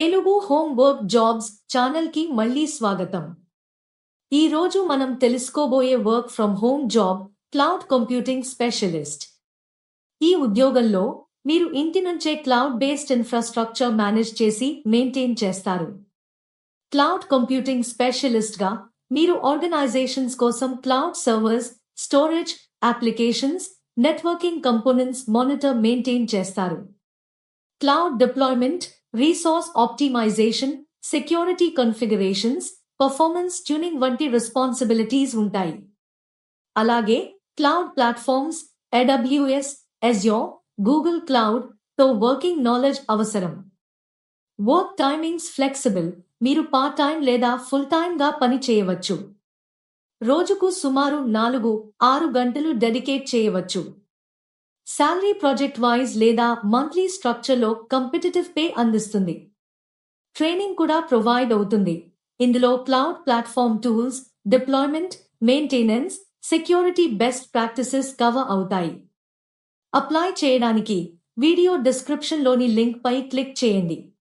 Telugu home work jobs ఛానల్కి మళ్ళీ స్వాగతం. ఈరోజు మనం తెలుసుకోబోయే work from home job cloud computing specialist. ఈ ఉద్యోగంలో మీరు ఇంటి నుంచే క్లౌడ్ బేస్డ్ ఇన్ఫ్రాస్ట్రక్చర్ మేనేజ్ చేసి మెయింటైన్ చేస్తారు. క్లౌడ్ కంప్యూటింగ్ స్పెషలిస్ట్గా మీరు ఆర్గనైజేషన్స్ కోసం cloud servers storage applications networking components monitor maintain చేస్తారు. Cloud deployment resource optimization security configurations performance tuning వంటి రెస్పాన్సిబిలిటీస్ ఉంటాయి. అలాగే cloud platforms AWS Azure Google క్లౌడ్తో working knowledge అవసరం. వర్క్ టైమింగ్స్ ఫ్లెక్సిబుల్ మీరు పార్ట్ టైం లేదా ఫుల్ టైంగా పని చేయవచ్చు. రోజుకు సుమారు నాలుగు ఆరు గంటలు డెడికేట్ చేయవచ్చు. శాలరీ ప్రాజెక్ట్ వైజ్ లేదా మంత్లీ స్ట్రక్చర్లో కంపిటటివ్ పే అందిస్తుంది. ట్రైనింగ్ కూడా ప్రొవైడ్ అవుతుంది. ఇందులో cloud platform tools deployment maintenance security best practices cover అవుతాయి. అప్లై చేయడానికి వీడియో డిస్క్రిప్షన్లోని లింక్పై క్లిక్ చేయండి.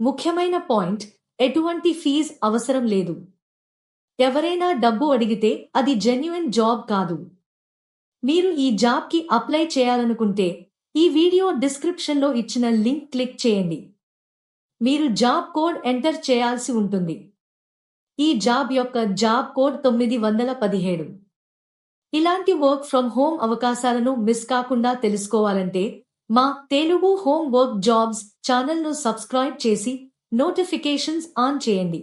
ముఖ్యమైన పాయింట్ ఎటువంటి ఫీజ్ అవసరం లేదు. ఎవరైనా డబ్బు అడిగితే అది జెన్యున్ జాబ్ కాదు. మీరు ఈ జాబ్కి అప్లై చేయాలనుకుంటే ఈ వీడియో డిస్క్రిప్షన్లో ఇచ్చిన లింక్ క్లిక్ చేయండి. మీరు జాబ్ కోడ్ ఎంటర్ చేయాల్సి ఉంటుంది. ఈ జాబ్ యొక్క జాబ్ కోడ్ తొమ్మిది వందల పదిహేడు. ఇలాంటి వర్క్ ఫ్రమ్ హోమ్ అవకాశాలను మిస్ కాకుండా తెలుసుకోవాలంటే మా తెలుగు హోమ్ వర్క్ జాబ్స్ ఛానల్ను సబ్స్క్రైబ్ చేసి నోటిఫికేషన్స్ ఆన్ చేయండి.